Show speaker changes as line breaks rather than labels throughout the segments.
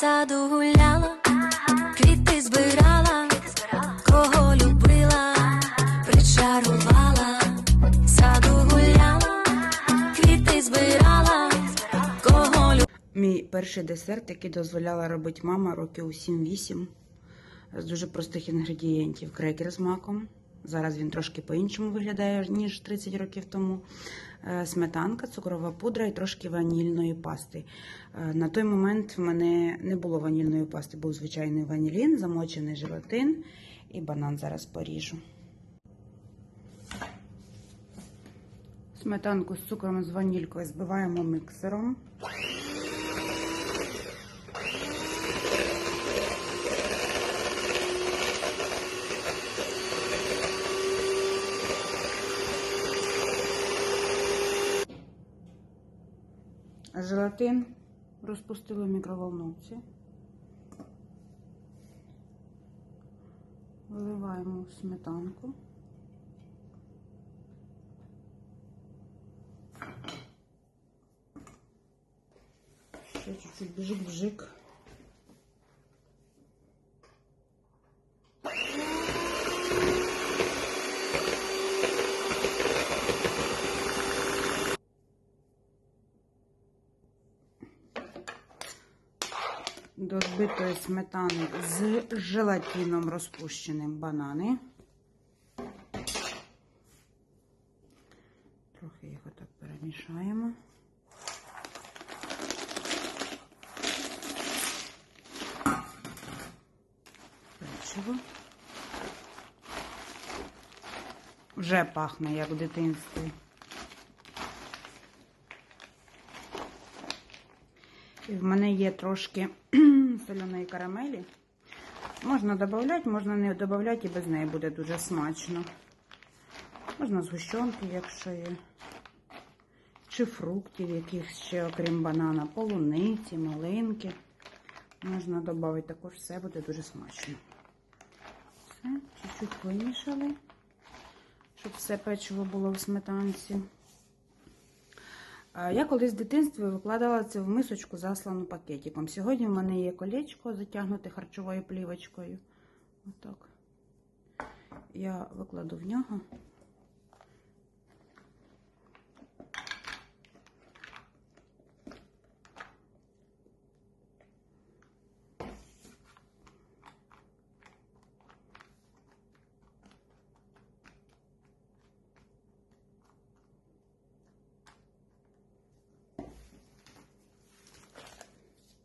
саду гуляла, квіти збирала, кого любила, причарувала, саду гуляла, квіти збирала, кого любила.
Мій перший десерт, який дозволяла робити мама років у 7-8 з дуже простих інгредієнтів. Крекер з маком. Зараз він трошки по-іншому виглядає, ніж 30 років тому. Е, Сметанка, цукрова пудра і трошки ванільної пасти. Е, На той момент в мене не було ванільної пасти, був звичайний ванілін, замочений желатин і банан зараз поріжу. Сметанку з цукром з ванількою збиваємо міксером. Желатин розпустили в мікроволновці. Виливаємо сметанку. Ще чуть-чуть бжик-бжик. До збитої сметани з желатином розпущеним банани. Трохи їх отак перемішаємо. Печиво. Вже пахне, як в дитинстві. В мене є трошки соляної карамелі. Можна додати, можна не додати, і без неї буде дуже смачно. Можна згущенки, якщо є. Чи фруктів, яких ще, окрім банана, полуниці, малинки. Можна додати також все буде дуже смачно. Все, чуть-чуть вимішали, щоб все печиво було в сметанці. Я колись в дитинстві викладала це в мисочку, заслану пакетиком. Сьогодні в мене є колечко затягнуте харчовою плівочкою. Отак. Я викладу в нього.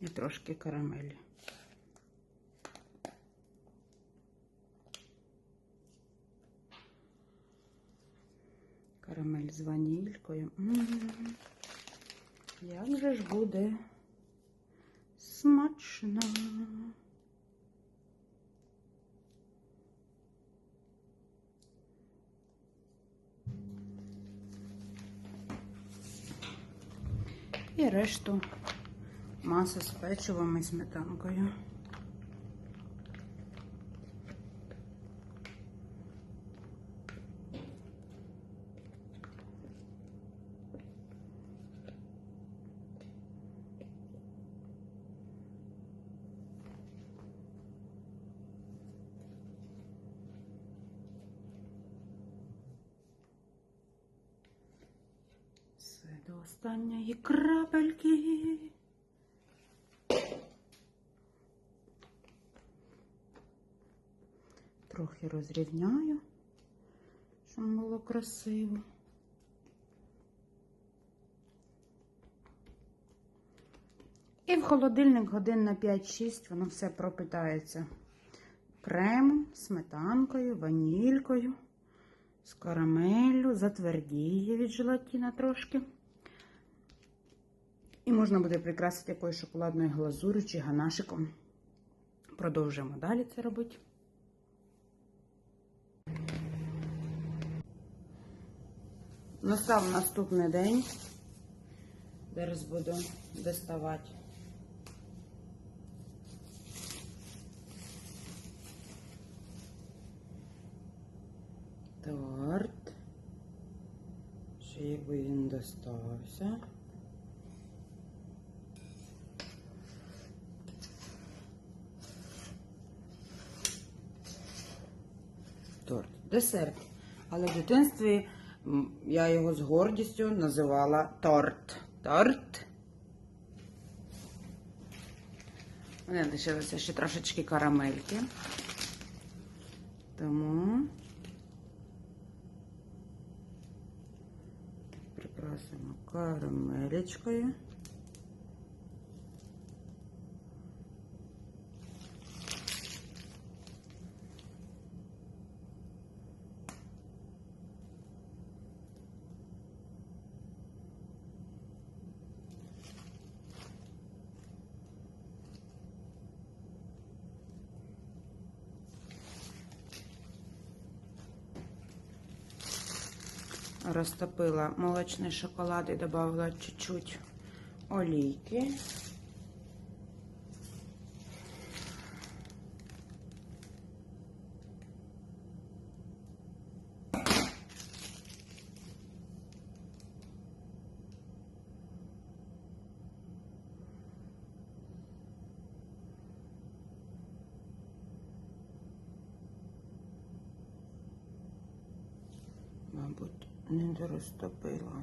І трошки карамелі. Карамель з ванількою. М, Як же ж буде смачно. І решту Маса з печивом і сметанкою. Все до останньої крапельки. Трохи розрівняю, щоб було красиво. І в холодильник годин на 5-6 воно все пропитається кремом, сметанкою, ванількою, з карамеллю, затвердіє від желатина трошки. І можна буде прикрасити якоюсь шоколадною глазурю чи ганашиком. Продовжуємо далі це робити. Настав наступний день. Зараз буду доставати. Торт, Ще якби він достався. Торт. Десерт. Але в дитинстві я його з гордістю називала торт. Торт. У мене лишилося ще трошечки карамельки. Тому прикрасимо карамелечкою. Розтопила молочний шоколад і додала чуть-чуть олійки. Не дорозтопила.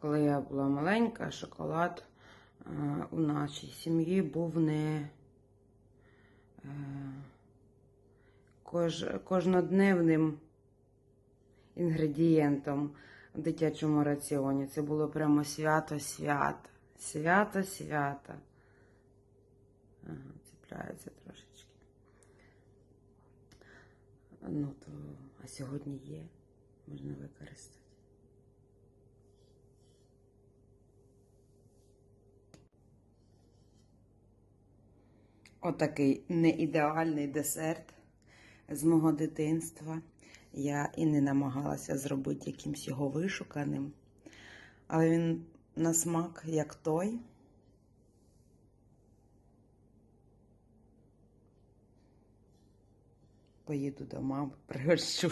Коли я була маленька, шоколад е, у нашій сім'ї був не е, кож, кожнодневним інгредієнтом в дитячому раціоні. Це було прямо свято-свято. Свято-свято. Ага, цепляється трошечки. Ну, то, а сьогодні є, можна використати. Отакий неідеальний десерт з мого дитинства. Я і не намагалася зробити якимсь його вишуканим. Але він на смак як той. Поїду до мами, пригощу.